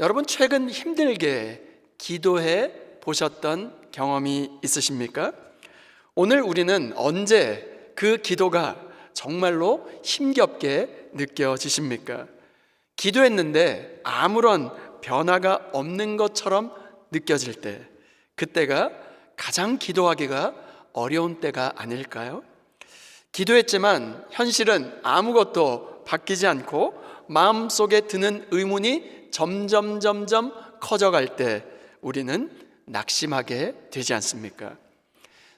여러분 최근 힘들게 기도해 보셨던 경험이 있으십니까? 오늘 우리는 언제 그 기도가 정말로 힘겹게 느껴지십니까? 기도했는데 아무런 변화가 없는 것처럼 느껴질 때, 그때가 가장 기도하기가 어려운 때가 아닐까요? 기도했지만 현실은 아무것도 바뀌지 않고 마음속에 드는 의문이 점점 점점 커져갈 때 우리는 낙심하게 되지 않습니까?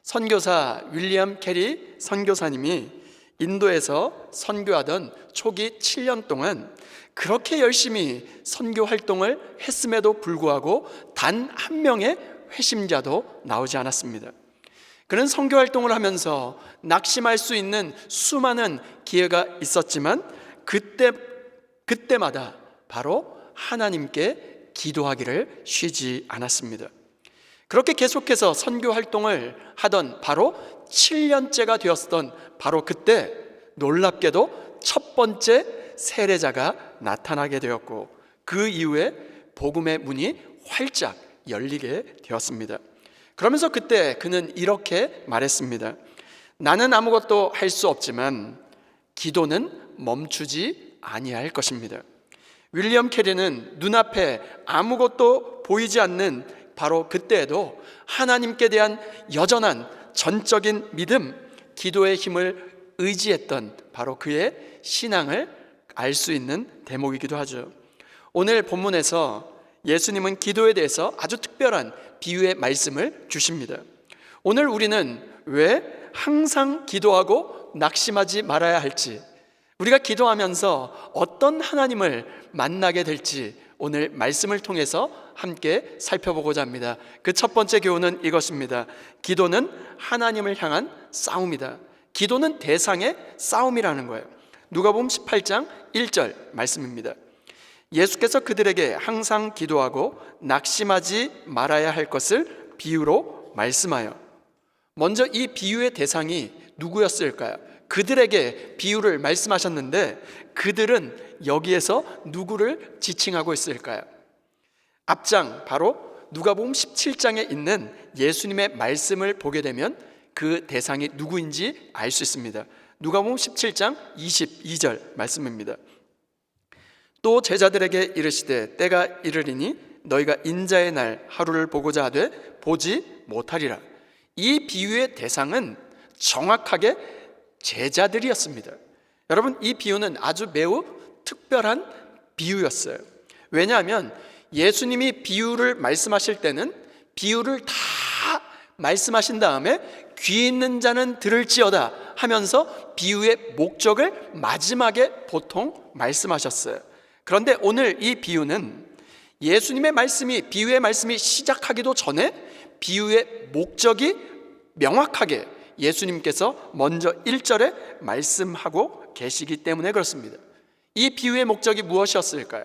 선교사 윌리엄 캐리 선교사님이 인도에서 선교하던 초기 7년 동안 그렇게 열심히 선교 활동을 했음에도 불구하고 단 한 명의 회심자도 나오지 않았습니다. 그는 선교 활동을 하면서 낙심할 수 있는 수많은 기회가 있었지만 그때 그때마다 바로 하나님께 기도하기를 쉬지 않았습니다. 그렇게 계속해서 선교 활동을 하던 바로 7년째가 되었던 바로 그때 놀랍게도 첫 번째 세례자가 나타나게 되었고 그 이후에 복음의 문이 활짝 열리게 되었습니다. 그러면서 그때 그는 이렇게 말했습니다. 나는 아무것도 할 수 없지만 기도는 멈추지 아니할 것입니다. 윌리엄 캐리는 눈앞에 아무것도 보이지 않는 바로 그때에도 하나님께 대한 여전한 전적인 믿음, 기도의 힘을 의지했던 바로 그의 신앙을 알 수 있는 대목이기도 하죠. 오늘 본문에서 예수님은 기도에 대해서 아주 특별한 비유의 말씀을 주십니다. 오늘 우리는 왜 항상 기도하고 낙심하지 말아야 할지, 우리가 기도하면서 어떤 하나님을 만나게 될지 오늘 말씀을 통해서 함께 살펴보고자 합니다. 그 첫 번째 교훈은 이것입니다. 기도는 하나님을 향한 싸움이다. 기도는 대상의 싸움이라는 거예요. 누가복음 18장 1절 말씀입니다. 예수께서 그들에게 항상 기도하고 낙심하지 말아야 할 것을 비유로 말씀하여 먼저 이 비유의 대상이 누구였을까요? 그들에게 비유를 말씀하셨는데 그들은 여기에서 누구를 지칭하고 있을까요? 앞장 바로 누가복음 17장에 있는 예수님의 말씀을 보게 되면 그 대상이 누구인지 알 수 있습니다. 누가복음 17장 22절 말씀입니다. 또 제자들에게 이르시되 때가 이르리니 너희가 인자의 날 하루를 보고자 하되 보지 못하리라. 이 비유의 대상은 정확하게 제자들이었습니다. 여러분 이 비유는 아주 매우 특별한 비유였어요. 왜냐하면 예수님이 비유를 말씀하실 때는 비유를 다 말씀하신 다음에 귀 있는 자는 들을지어다 하면서 비유의 목적을 마지막에 보통 말씀하셨어요. 그런데 오늘 이 비유는 예수님의 말씀이 비유의 말씀이 시작하기도 전에 비유의 목적이 명확하게 예수님께서 먼저 1절에 말씀하고 계시기 때문에 그렇습니다. 이 비유의 목적이 무엇이었을까요?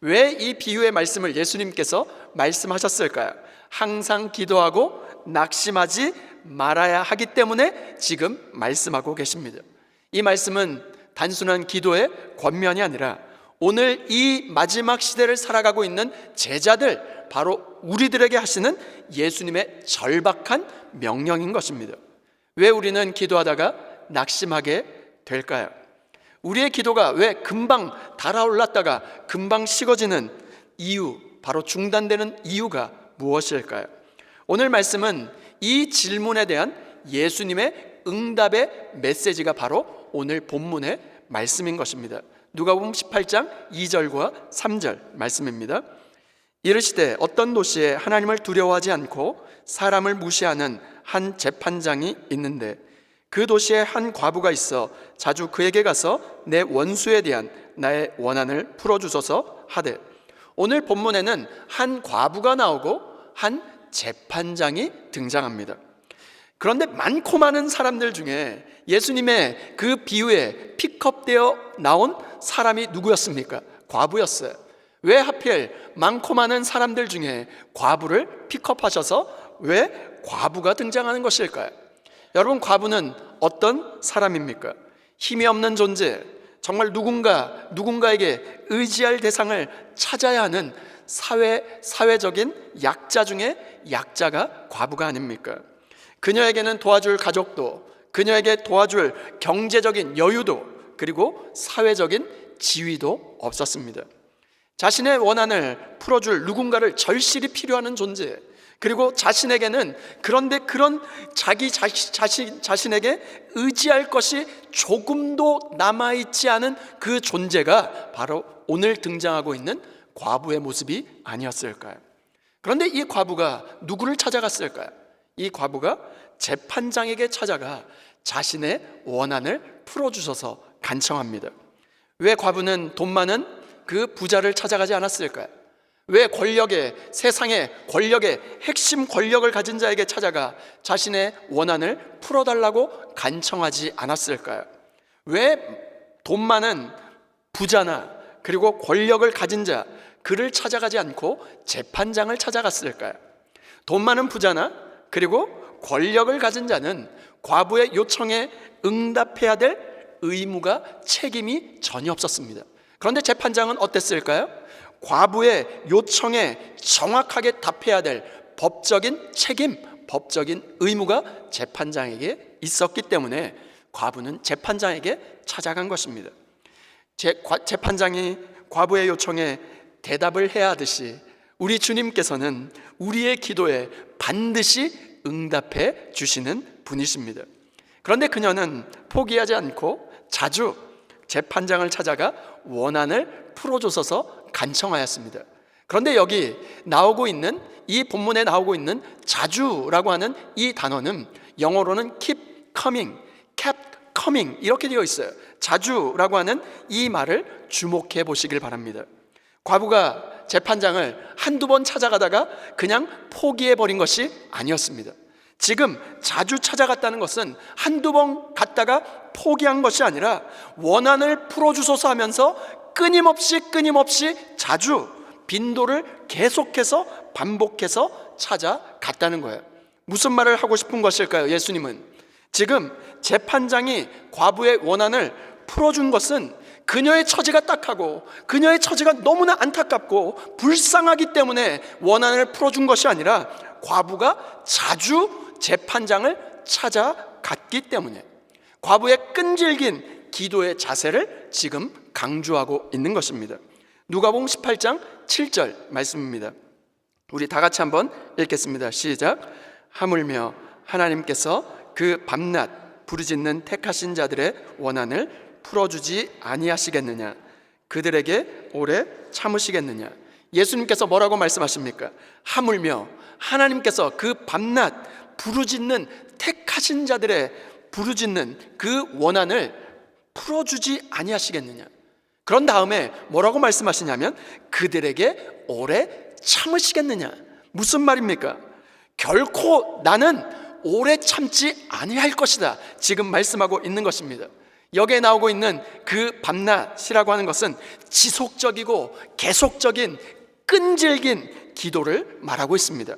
왜 이 비유의 말씀을 예수님께서 말씀하셨을까요? 항상 기도하고 낙심하지 말아야 하기 때문에 지금 말씀하고 계십니다. 이 말씀은 단순한 기도의 권면이 아니라 오늘 이 마지막 시대를 살아가고 있는 제자들, 바로 우리들에게 하시는 예수님의 절박한 명령인 것입니다. 왜 우리는 기도하다가 낙심하게 될까요? 우리의 기도가 왜 금방 달아올랐다가 금방 식어지는 이유, 바로 중단되는 이유가 무엇일까요? 오늘 말씀은 이 질문에 대한 예수님의 응답의 메시지가 바로 오늘 본문의 말씀인 것입니다. 누가복음 18장 2절과 3절 말씀입니다. 이르시되 어떤 도시에 하나님을 두려워하지 않고 사람을 무시하는 한 재판장이 있는데 그 도시에 한 과부가 있어 자주 그에게 가서 내 원수에 대한 나의 원한을 풀어 주소서 하되 오늘 본문에는 한 과부가 나오고 한 재판장이 등장합니다. 그런데 많고 많은 사람들 중에 예수님의 그 비유에 픽업되어 나온 사람이 누구였습니까? 과부였어요. 왜 하필 많고 많은 사람들 중에 과부를 픽업하셔서 왜 과부가 등장하는 것일까요? 여러분, 과부는 어떤 사람입니까? 힘이 없는 존재, 정말 누군가 누군가에게 의지할 대상을 찾아야 하는 사회 사회적인 약자 중에 약자가 과부가 아닙니까? 그녀에게는 도와줄 가족도 그녀에게 도와줄 경제적인 여유도 그리고 사회적인 지위도 없었습니다. 자신의 원한을 풀어줄 누군가를 절실히 필요하는 존재. 그리고 자신에게는 그런데 그런 자기 자신, 자신, 자신에게 의지할 것이 조금도 남아있지 않은 그 존재가 바로 오늘 등장하고 있는 과부의 모습이 아니었을까요? 그런데 이 과부가 누구를 찾아갔을까요? 이 과부가 재판장에게 찾아가 자신의 원한을 풀어주셔서 간청합니다. 왜 과부는 돈 많은 그 부자를 찾아가지 않았을까요? 왜 권력의 세상의 권력의 핵심 권력을 가진 자에게 찾아가 자신의 원한을 풀어달라고 간청하지 않았을까요? 왜 돈 많은 부자나 그리고 권력을 가진 자 그를 찾아가지 않고 재판장을 찾아갔을까요? 돈 많은 부자나 그리고 권력을 가진 자는 과부의 요청에 응답해야 될 의무가 책임이 전혀 없었습니다. 그런데 재판장은 어땠을까요? 과부의 요청에 정확하게 답해야 될 법적인 책임, 법적인 의무가 재판장에게 있었기 때문에 과부는 재판장에게 찾아간 것입니다. 제, 과, 재판장이 과부의 요청에 대답을 해야 하듯이 우리 주님께서는 우리의 기도에 반드시 응답해 주시는 분이십니다. 그런데 그녀는 포기하지 않고 자주 재판장을 찾아가 원한을 풀어줘서 간청하였습니다. 그런데 여기 나오고 있는 이 본문에 나오고 있는 자주라고 하는 이 단어는 영어로는 keep coming, kept coming 이렇게 되어 있어요. 자주라고 하는 이 말을 주목해 보시길 바랍니다. 과부가 재판장을 한두 번 찾아가다가 그냥 포기해 버린 것이 아니었습니다. 지금 자주 찾아갔다는 것은 한두 번 갔다가 포기한 것이 아니라 원한을 풀어주소서 하면서 끊임없이 끊임없이 자주 빈도를 계속해서 반복해서 찾아갔다는 거예요. 무슨 말을 하고 싶은 것일까요? 예수님은 지금 재판장이 과부의 원한을 풀어준 것은 그녀의 처지가 딱하고 그녀의 처지가 너무나 안타깝고 불쌍하기 때문에 원한을 풀어준 것이 아니라 과부가 자주 재판장을 찾아갔기 때문에 과부의 끈질긴 기도의 자세를 지금 강조하고 있는 것입니다. 누가복음 18장 7절 말씀입니다. 우리 다 같이 한번 읽겠습니다. 시작. 하물며 하나님께서 그 밤낮 부르짖는 택하신 자들의 원한을 풀어주지 아니하시겠느냐? 그들에게 오래 참으시겠느냐? 예수님께서 뭐라고 말씀하십니까? 하물며 하나님께서 그 밤낮 부르짖는 택하신 자들의 부르짖는 그 원한을 풀어주지 아니하시겠느냐? 그런 다음에 뭐라고 말씀하시냐면 그들에게 오래 참으시겠느냐? 무슨 말입니까? 결코 나는 오래 참지 아니할 것이다. 지금 말씀하고 있는 것입니다. 여기에 나오고 있는 그 밤낮이라고 하는 것은 지속적이고 계속적인 끈질긴 기도를 말하고 있습니다.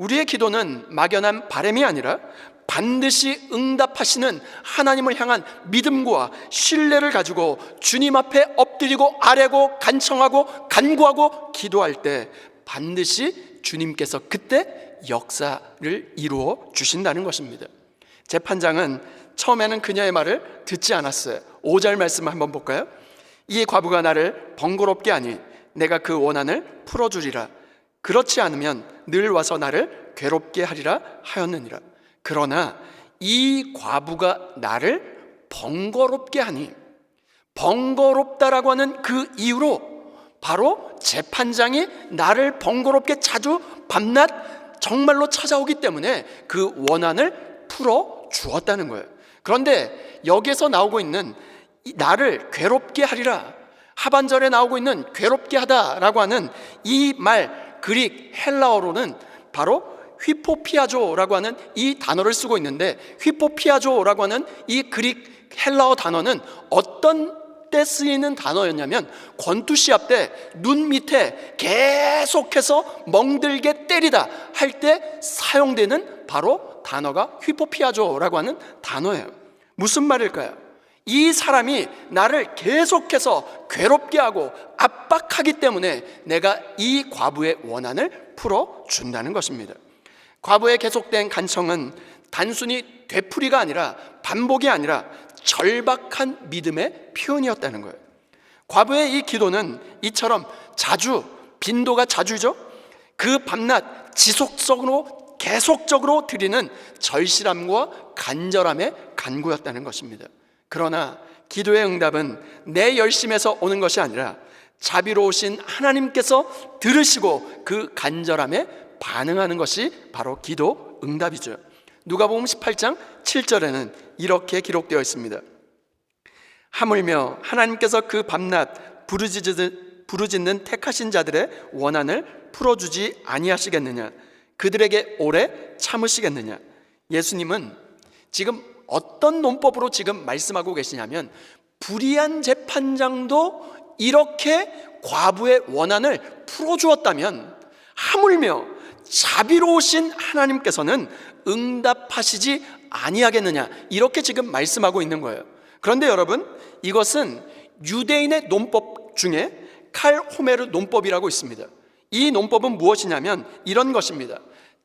우리의 기도는 막연한 바램이 아니라 반드시 응답하시는 하나님을 향한 믿음과 신뢰를 가지고 주님 앞에 엎드리고 아뢰고 간청하고 간구하고 기도할 때 반드시 주님께서 그때 역사를 이루어 주신다는 것입니다. 재판장은 처음에는 그녀의 말을 듣지 않았어요. 5절 말씀을 한번 볼까요? 이 과부가 나를 번거롭게 하니 내가 그 원한을 풀어주리라. 그렇지 않으면 늘 와서 나를 괴롭게 하리라 하였느니라. 그러나 이 과부가 나를 번거롭게 하니 번거롭다라고 하는 그 이유로 바로 재판장이 나를 번거롭게 자주 밤낮 정말로 찾아오기 때문에 그 원한을 풀어 주었다는 거예요. 그런데 여기에서 나오고 있는 나를 괴롭게 하리라 하반절에 나오고 있는 괴롭게 하다라고 하는 이 말 그릭 헬라어로는 바로 휘포피아조라고 하는 이 단어를 쓰고 있는데 휘포피아조라고 하는 이 그릭 헬라어 단어는 어떤 때 쓰이는 단어였냐면 권투 시합 때 눈 밑에 계속해서 멍들게 때리다 할 때 사용되는 바로 단어가 휘포피아조라고 하는 단어예요. 무슨 말일까요? 이 사람이 나를 계속해서 괴롭게 하고 압박하기 때문에 내가 이 과부의 원한을 풀어 준다는 것입니다. 과부의 계속된 간청은 단순히 되풀이가 아니라 반복이 아니라 절박한 믿음의 표현이었다는 거예요. 과부의 이 기도는 이처럼 자주 빈도가 자주죠. 그 밤낮 지속적으로 계속적으로 드리는 절실함과 간절함의 간구였다는 것입니다. 그러나 기도의 응답은 내 열심에서 오는 것이 아니라 자비로우신 하나님께서 들으시고 그 간절함에 반응하는 것이 바로 기도 응답이죠. 누가복음 18장 7절에는 이렇게 기록되어 있습니다. 하물며 하나님께서 그 밤낮 부르짖는, 택하신 자들의 원한을 풀어주지 아니하시겠느냐? 그들에게 오래 참으시겠느냐? 예수님은 지금 어떤 논법으로 지금 말씀하고 계시냐면 불의한 재판장도 이렇게 과부의 원한을 풀어주었다면 하물며 자비로우신 하나님께서는 응답하시지 아니하겠느냐 이렇게 지금 말씀하고 있는 거예요. 그런데 여러분 이것은 유대인의 논법 중에 칼 호메르 논법이라고 있습니다. 이 논법은 무엇이냐면 이런 것입니다.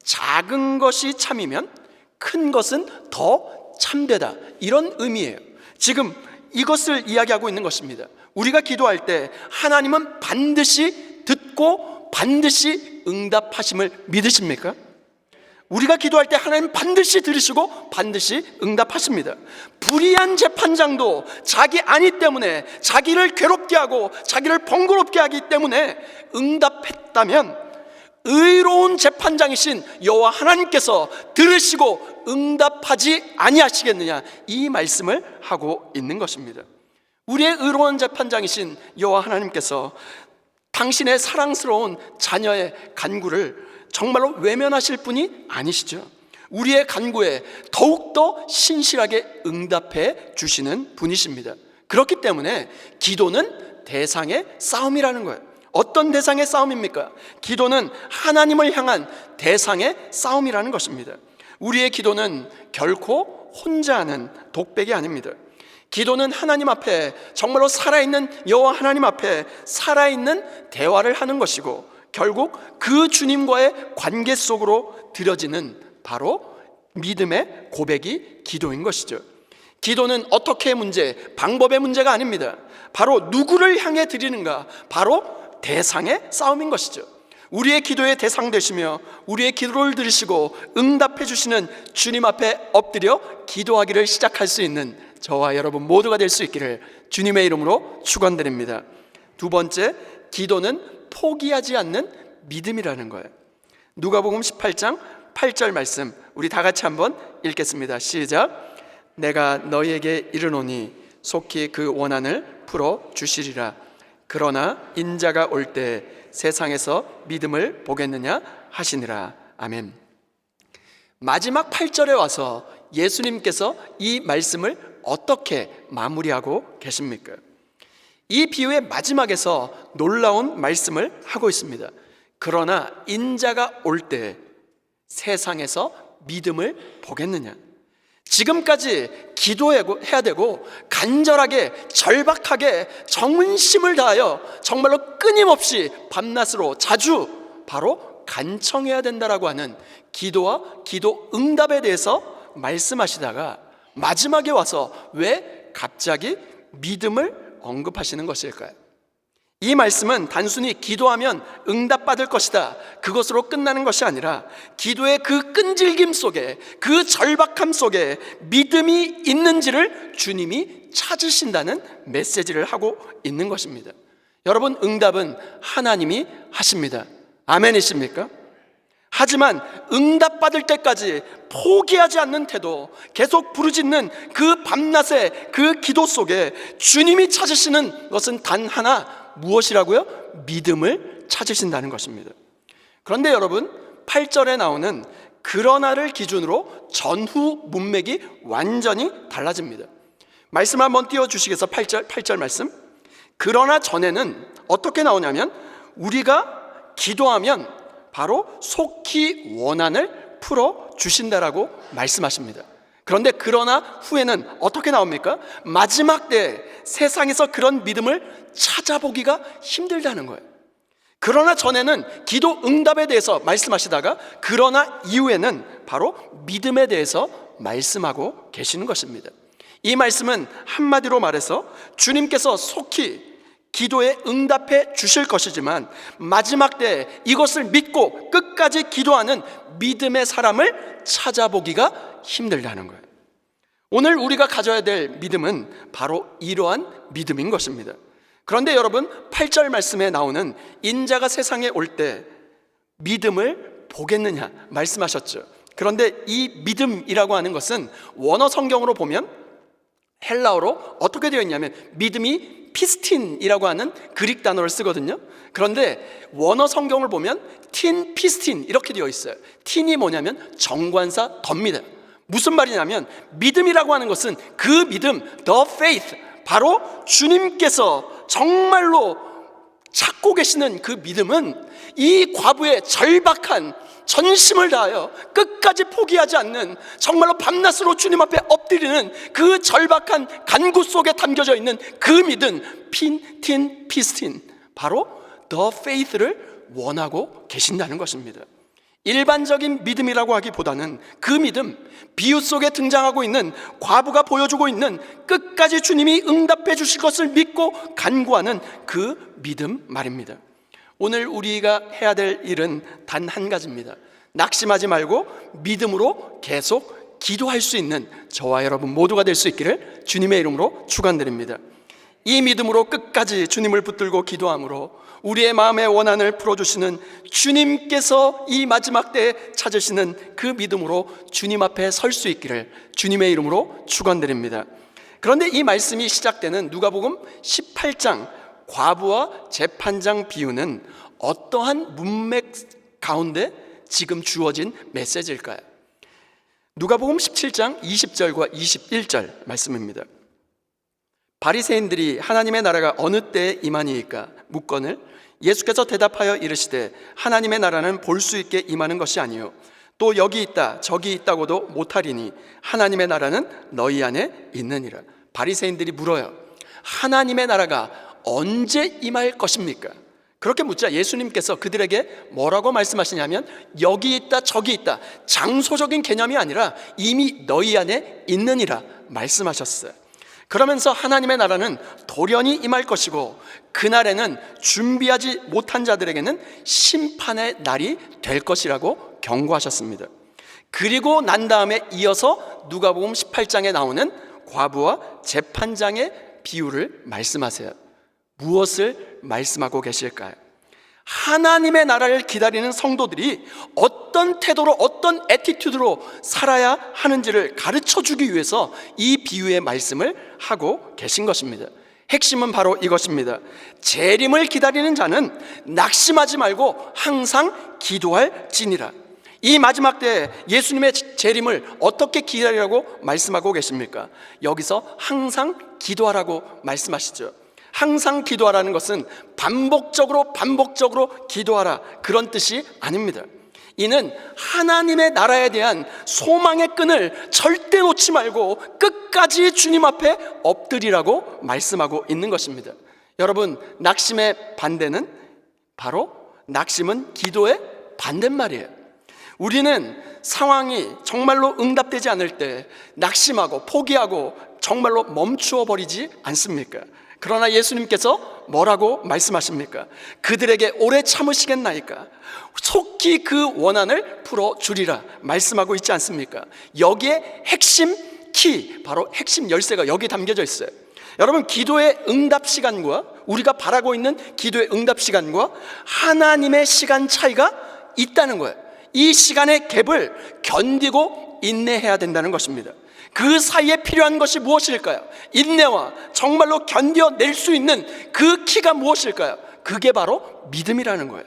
작은 것이 참이면 큰 것은 더 참되다. 이런 의미예요. 지금 이것을 이야기하고 있는 것입니다. 우리가 기도할 때 하나님은 반드시 듣고 반드시 응답하심을 믿으십니까? 우리가 기도할 때 하나님 반드시 들으시고 반드시 응답하십니다. 불의한 재판장도 자기 아니 때문에 자기를 괴롭게 하고 자기를 번거롭게 하기 때문에 응답했다면 의로운 재판장이신 여호와 하나님께서 들으시고 응답하지 아니하시겠느냐 이 말씀을 하고 있는 것입니다. 우리의 의로운 재판장이신 여호와 하나님께서 당신의 사랑스러운 자녀의 간구를 정말로 외면하실 분이 아니시죠. 우리의 간구에 더욱더 신실하게 응답해 주시는 분이십니다. 그렇기 때문에 기도는 대상의 싸움이라는 거예요. 어떤 대상의 싸움입니까? 기도는 하나님을 향한 대상의 싸움이라는 것입니다. 우리의 기도는 결코 혼자 하는 독백이 아닙니다. 기도는 하나님 앞에 정말로 살아있는 여호와 하나님 앞에 살아있는 대화를 하는 것이고 결국 그 주님과의 관계 속으로 들여지는 바로 믿음의 고백이 기도인 것이죠. 기도는 어떻게 문제, 방법의 문제가 아닙니다. 바로 누구를 향해 드리는가, 바로 대상의 싸움인 것이죠. 우리의 기도의 대상 되시며 우리의 기도를 들으시고 응답해 주시는 주님 앞에 엎드려 기도하기를 시작할 수 있는 저와 여러분 모두가 될 수 있기를 주님의 이름으로 축원드립니다. 두 번째, 기도는 포기하지 않는 믿음이라는 거예요. 누가복음 18장 8절 말씀 우리 다 같이 한번 읽겠습니다. 시작. 내가 너희에게 이르노니 속히 그 원한을 풀어 주시리라. 그러나 인자가 올 때 세상에서 믿음을 보겠느냐 하시니라. 아멘. 마지막 8절에 와서 예수님께서 이 말씀을 어떻게 마무리하고 계십니까? 이 비유의 마지막에서 놀라운 말씀을 하고 있습니다. 그러나 인자가 올 때 세상에서 믿음을 보겠느냐? 지금까지 기도해야 되고 간절하게 절박하게 정심을 다하여 정말로 끊임없이 밤낮으로 자주 바로 간청해야 된다라고 하는 기도와 기도 응답에 대해서 말씀하시다가 마지막에 와서 왜 갑자기 믿음을 언급하시는 것일까요? 이 말씀은 단순히 기도하면 응답받을 것이다. 그것으로 끝나는 것이 아니라 기도의 그 끈질김 속에 그 절박함 속에 믿음이 있는지를 주님이 찾으신다는 메시지를 하고 있는 것입니다. 여러분, 응답은 하나님이 하십니다. 아멘이십니까? 하지만 응답받을 때까지 포기하지 않는 태도, 계속 부르짖는 그 밤낮의 그 기도 속에 주님이 찾으시는 것은 단 하나, 무엇이라고요? 믿음을 찾으신다는 것입니다. 그런데 여러분, 8절에 나오는 그러나를 기준으로 전후 문맥이 완전히 달라집니다. 말씀 한번 띄워 주시겠어? 8절, 8절 말씀. 그러나 전에는 어떻게 나오냐면 우리가 기도하면 바로 속히 원한을 풀어 주신다라고 말씀하십니다. 그런데 그러나 후에는 어떻게 나옵니까? 마지막 때 세상에서 그런 믿음을 찾아보기가 힘들다는 거예요. 그러나 전에는 기도 응답에 대해서 말씀하시다가 그러나 이후에는 바로 믿음에 대해서 말씀하고 계시는 것입니다. 이 말씀은 한마디로 말해서 주님께서 속히 기도에 응답해 주실 것이지만 마지막 때 이것을 믿고 끝까지 기도하는 믿음의 사람을 찾아보기가 힘들다는 거예요. 오늘 우리가 가져야 될 믿음은 바로 이러한 믿음인 것입니다. 그런데 여러분 8절 말씀에 나오는 인자가 세상에 올 때 믿음을 보겠느냐 말씀하셨죠. 그런데 이 믿음이라고 하는 것은 원어 성경으로 보면 헬라어로 어떻게 되어 있냐면 믿음이 피스틴이라고 하는 그릭 단어를 쓰거든요. 그런데 원어 성경을 보면 틴 피스틴 이렇게 되어 있어요. 틴이 뭐냐면 정관사 덧니다. 무슨 말이냐면 믿음이라고 하는 것은 그 믿음, the faith, 바로 주님께서 정말로 찾고 계시는 그 믿음은 이 과부의 절박한 전심을 다하여 끝까지 포기하지 않는 정말로 밤낮으로 주님 앞에 엎드리는 그 절박한 간구 속에 담겨져 있는 그 믿음 핀, 틴, 피스틴 바로 the faith를 원하고 계신다는 것입니다. 일반적인 믿음이라고 하기보다는 그 믿음, 비유 속에 등장하고 있는 과부가 보여주고 있는 끝까지 주님이 응답해 주실 것을 믿고 간구하는 그 믿음 말입니다. 오늘 우리가 해야 될 일은 단 한 가지입니다. 낙심하지 말고 믿음으로 계속 기도할 수 있는 저와 여러분 모두가 될 수 있기를 주님의 이름으로 축원드립니다. 이 믿음으로 끝까지 주님을 붙들고 기도함으로 우리의 마음의 원한을 풀어주시는 주님께서 이 마지막 때에 찾으시는 그 믿음으로 주님 앞에 설 수 있기를 주님의 이름으로 축원드립니다. 그런데 이 말씀이 시작되는 누가복음 18장 과부와 재판장 비유는 어떠한 문맥 가운데 지금 주어진 메시지일까요? 누가복음 17장 20절과 21절 말씀입니다. 바리새인들이 하나님의 나라가 어느 때에 임하니이까 묻건을 예수께서 대답하여 이르시되 하나님의 나라는 볼 수 있게 임하는 것이 아니요. 또 여기 있다 저기 있다고도 못하리니 하나님의 나라는 너희 안에 있느니라. 바리새인들이 물어요. 하나님의 나라가 언제 임할 것입니까? 그렇게 묻자 예수님께서 그들에게 뭐라고 말씀하시냐면 여기 있다 저기 있다 장소적인 개념이 아니라 이미 너희 안에 있느니라 말씀하셨어요. 그러면서 하나님의 나라는 돌연히 임할 것이고 그날에는 준비하지 못한 자들에게는 심판의 날이 될 것이라고 경고하셨습니다. 그리고 난 다음에 이어서 누가복음 18장에 나오는 과부와 재판장의 비유를 말씀하세요. 무엇을 말씀하고 계실까요? 하나님의 나라를 기다리는 성도들이 어떤 태도로 어떤 에티튜드로 살아야 하는지를 가르쳐 주기 위해서 이 비유의 말씀을 하고 계신 것입니다. 핵심은 바로 이것입니다. 재림을 기다리는 자는 낙심하지 말고 항상 기도할 지니라. 이 마지막 때 예수님의 재림을 어떻게 기다리라고 말씀하고 계십니까? 여기서 항상 기도하라고 말씀하시죠. 항상 기도하라는 것은 반복적으로 반복적으로 기도하라 그런 뜻이 아닙니다. 이는 하나님의 나라에 대한 소망의 끈을 절대 놓지 말고 끝까지 주님 앞에 엎드리라고 말씀하고 있는 것입니다. 여러분, 낙심의 반대는 바로 낙심은 기도의 반대말이에요. 우리는 상황이 정말로 응답되지 않을 때 낙심하고 포기하고 정말로 멈추어 버리지 않습니까? 그러나 예수님께서 뭐라고 말씀하십니까? 그들에게 오래 참으시겠나이까? 속히 그 원한을 풀어 주리라 말씀하고 있지 않습니까? 여기에 핵심 키, 바로 핵심 열쇠가 여기 담겨져 있어요. 여러분, 기도의 응답 시간과 우리가 바라고 있는 기도의 응답 시간과 하나님의 시간 차이가 있다는 거예요. 이 시간의 갭을 견디고 인내해야 된다는 것입니다. 그 사이에 필요한 것이 무엇일까요? 인내와 정말로 견뎌낼 수 있는 그 키가 무엇일까요? 그게 바로 믿음이라는 거예요.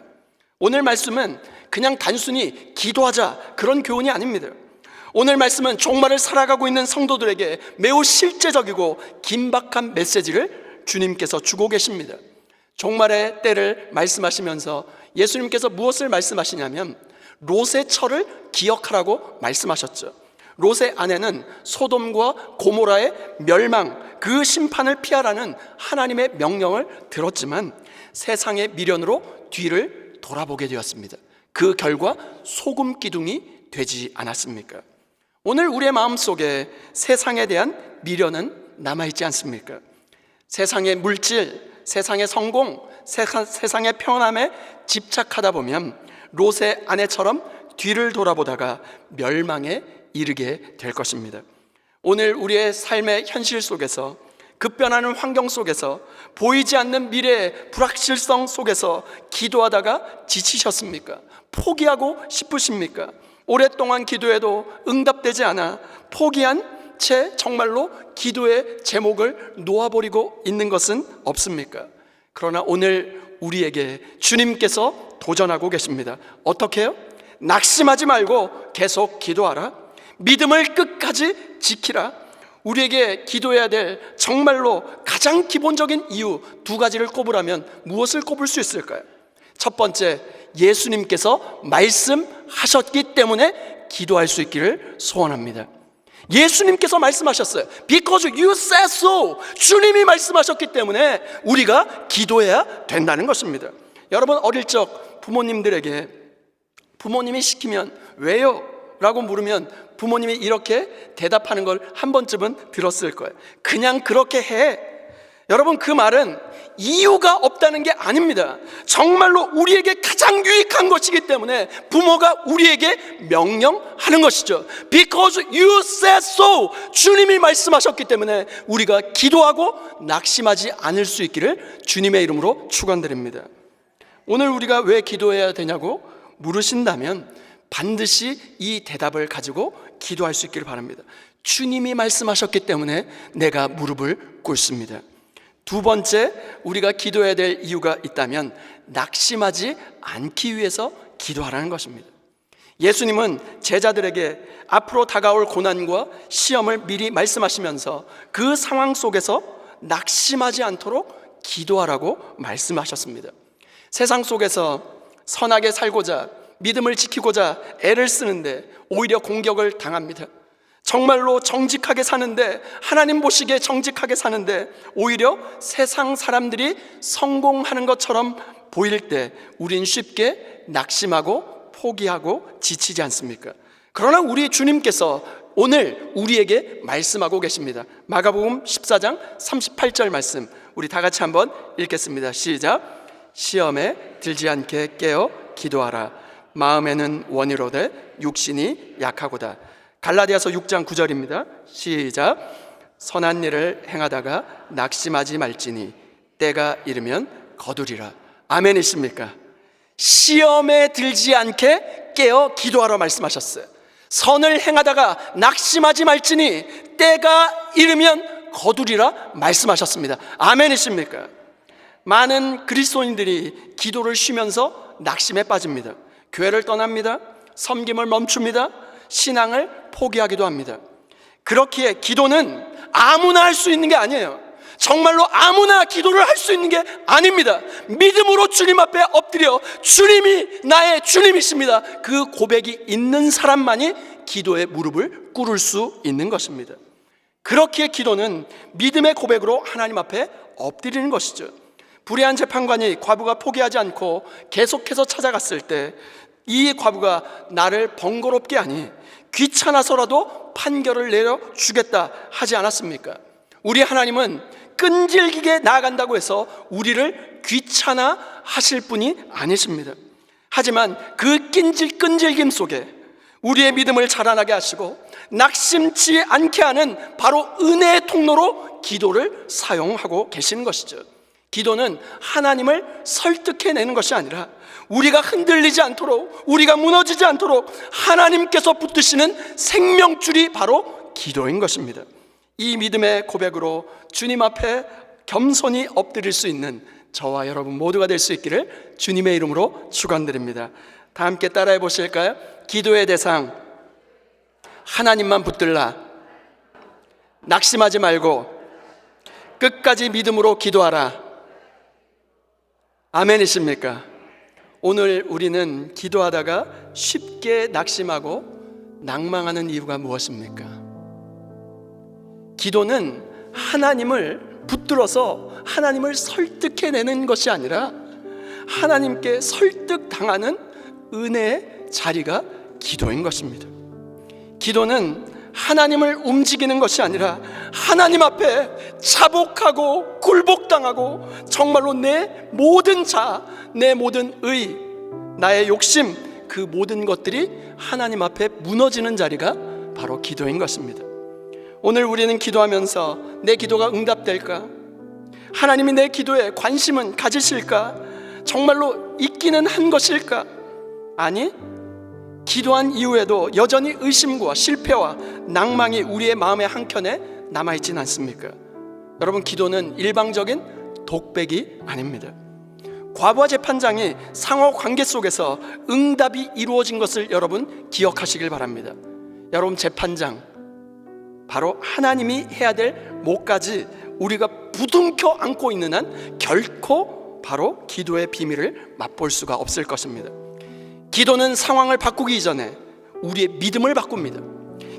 오늘 말씀은 그냥 단순히 기도하자 그런 교훈이 아닙니다. 오늘 말씀은 종말을 살아가고 있는 성도들에게 매우 실제적이고 긴박한 메시지를 주님께서 주고 계십니다. 종말의 때를 말씀하시면서 예수님께서 무엇을 말씀하시냐면 롯의 철을 기억하라고 말씀하셨죠. 롯의 아내는 소돔과 고모라의 멸망, 그 심판을 피하라는 하나님의 명령을 들었지만 세상의 미련으로 뒤를 돌아보게 되었습니다. 그 결과 소금 기둥이 되지 않았습니까? 오늘 우리의 마음 속에 세상에 대한 미련은 남아있지 않습니까? 세상의 물질, 세상의 성공, 세상- 세상의 평안함에 집착하다 보면 롯의 아내처럼 뒤를 돌아보다가 멸망에 이르게 될 것입니다. 오늘 우리의 삶의 현실 속에서 급변하는 환경 속에서 보이지 않는 미래의 불확실성 속에서 기도하다가 지치셨습니까? 포기하고 싶으십니까? 오랫동안 기도해도 응답되지 않아 포기한 채 정말로 기도의 제목을 놓아버리고 있는 것은 없습니까? 그러나 오늘 우리에게 주님께서 도전하고 계십니다. 어떻게요? 낙심하지 말고 계속 기도하라. 믿음을 끝까지 지키라. 우리에게 기도해야 될 정말로 가장 기본적인 이유 두 가지를 꼽으라면 무엇을 꼽을 수 있을까요? 첫 번째, 예수님께서 말씀하셨기 때문에 기도할 수 있기를 소원합니다. 예수님께서 말씀하셨어요. Because you said so. 주님이 말씀하셨기 때문에 우리가 기도해야 된다는 것입니다. 여러분 어릴 적 부모님들에게 부모님이 시키면 왜요? 라고 물으면 부모님이 이렇게 대답하는 걸 한 번쯤은 들었을 거예요. 그냥 그렇게 해. 여러분 그 말은 이유가 없다는 게 아닙니다. 정말로 우리에게 가장 유익한 것이기 때문에 부모가 우리에게 명령하는 것이죠. Because you said so. 주님이 말씀하셨기 때문에 우리가 기도하고 낙심하지 않을 수 있기를 주님의 이름으로 축원드립니다. 오늘 우리가 왜 기도해야 되냐고 물으신다면 반드시 이 대답을 가지고 기도할 수 있기를 바랍니다. 주님이 말씀하셨기 때문에 내가 무릎을 꿇습니다. 두 번째, 우리가 기도해야 될 이유가 있다면 낙심하지 않기 위해서 기도하라는 것입니다. 예수님은 제자들에게 앞으로 다가올 고난과 시험을 미리 말씀하시면서 그 상황 속에서 낙심하지 않도록 기도하라고 말씀하셨습니다. 세상 속에서 선하게 살고자 믿음을 지키고자 애를 쓰는데 오히려 공격을 당합니다. 정말로 정직하게 사는데 하나님 보시기에 정직하게 사는데 오히려 세상 사람들이 성공하는 것처럼 보일 때 우린 쉽게 낙심하고 포기하고 지치지 않습니까? 그러나 우리 주님께서 오늘 우리에게 말씀하고 계십니다. 마가복음 14장 38절 말씀 우리 다 같이 한번 읽겠습니다. 시작. 시험에 들지 않게 깨어 기도하라. 마음에는 원이로되 육신이 약하고다. 갈라디아서 6장 9절입니다. 시작. 선한 일을 행하다가 낙심하지 말지니 때가 이르면 거두리라. 아멘이십니까? 시험에 들지 않게 깨어 기도하라 말씀하셨어요. 선을 행하다가 낙심하지 말지니 때가 이르면 거두리라 말씀하셨습니다. 아멘이십니까? 많은 그리스도인들이 기도를 쉬면서 낙심에 빠집니다. 교회를 떠납니다. 섬김을 멈춥니다. 신앙을 포기하기도 합니다. 그렇기에 기도는 아무나 할 수 있는 게 아니에요. 정말로 아무나 기도를 할 수 있는 게 아닙니다. 믿음으로 주님 앞에 엎드려 주님이 나의 주님이십니다. 그 고백이 있는 사람만이 기도의 무릎을 꿇을 수 있는 것입니다. 그렇기에 기도는 믿음의 고백으로 하나님 앞에 엎드리는 것이죠. 불의한 재판관이 과부가 포기하지 않고 계속해서 찾아갔을 때 이 과부가 나를 번거롭게 하니 귀찮아서라도 판결을 내려 주겠다 하지 않았습니까? 우리 하나님은 끈질기게 나아간다고 해서 우리를 귀찮아 하실 분이 아니십니다. 하지만 그 끈질, 끈질김 속에 우리의 믿음을 자라나게 하시고 낙심치 않게 하는 바로 은혜의 통로로 기도를 사용하고 계시는 것이죠. 기도는 하나님을 설득해내는 것이 아니라 우리가 흔들리지 않도록 우리가 무너지지 않도록 하나님께서 붙드시는 생명줄이 바로 기도인 것입니다. 이 믿음의 고백으로 주님 앞에 겸손히 엎드릴 수 있는 저와 여러분 모두가 될 수 있기를 주님의 이름으로 축원드립니다. 다 함께 따라해 보실까요? 기도의 대상 하나님만 붙들라. 낙심하지 말고 끝까지 믿음으로 기도하라. 아멘이십니까? 오늘 우리는 기도하다가 쉽게 낙심하고 낭망하는 이유가 무엇입니까? 기도는 하나님을 붙들어서 하나님을 설득해내는 것이 아니라 하나님께 설득당하는 은혜의 자리가 기도인 것입니다. 기도는 하나님을 움직이는 것이 아니라 하나님 앞에 자복하고 굴복당하고 정말로 내 모든 자, 내 모든 의, 나의 욕심 그 모든 것들이 하나님 앞에 무너지는 자리가 바로 기도인 것입니다. 오늘 우리는 기도하면서 내 기도가 응답될까? 하나님이 내 기도에 관심은 가지실까? 정말로 있기는 한 것일까? 아니, 기도한 이후에도 여전히 의심과 실패와 낭망이 우리의 마음의 한켠에 남아있진 않습니까? 여러분, 기도는 일방적인 독백이 아닙니다. 과부와 재판장이 상호 관계 속에서 응답이 이루어진 것을 여러분 기억하시길 바랍니다. 여러분, 재판장, 바로 하나님이 해야 될 몫까지 우리가 부둥켜 안고 있는 한 결코 바로 기도의 비밀을 맛볼 수가 없을 것입니다. 기도는 상황을 바꾸기 이전에 우리의 믿음을 바꿉니다.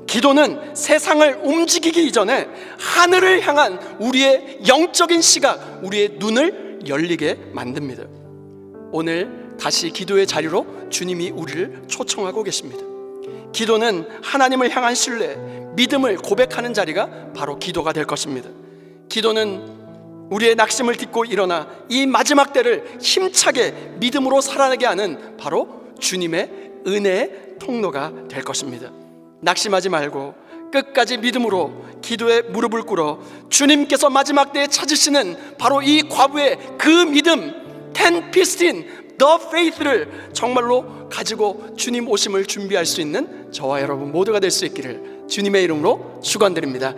기도는 세상을 움직이기 이전에 하늘을 향한 우리의 영적인 시각, 우리의 눈을 열리게 만듭니다. 오늘 다시 기도의 자리로 주님이 우리를 초청하고 계십니다. 기도는 하나님을 향한 신뢰, 믿음을 고백하는 자리가 바로 기도가 될 것입니다. 기도는 우리의 낙심을 딛고 일어나 이 마지막 때를 힘차게 믿음으로 살아내게 하는 바로 주님의 은혜의 통로가 될 것입니다. 낙심하지 말고 끝까지 믿음으로 기도에 무릎을 꿇어 주님께서 마지막 때에 찾으시는 바로 이 과부의 그 믿음, 텐 피스틴, 더 페이스를 정말로 가지고 주님 오심을 준비할 수 있는 저와 여러분 모두가 될 수 있기를 주님의 이름으로 축원드립니다.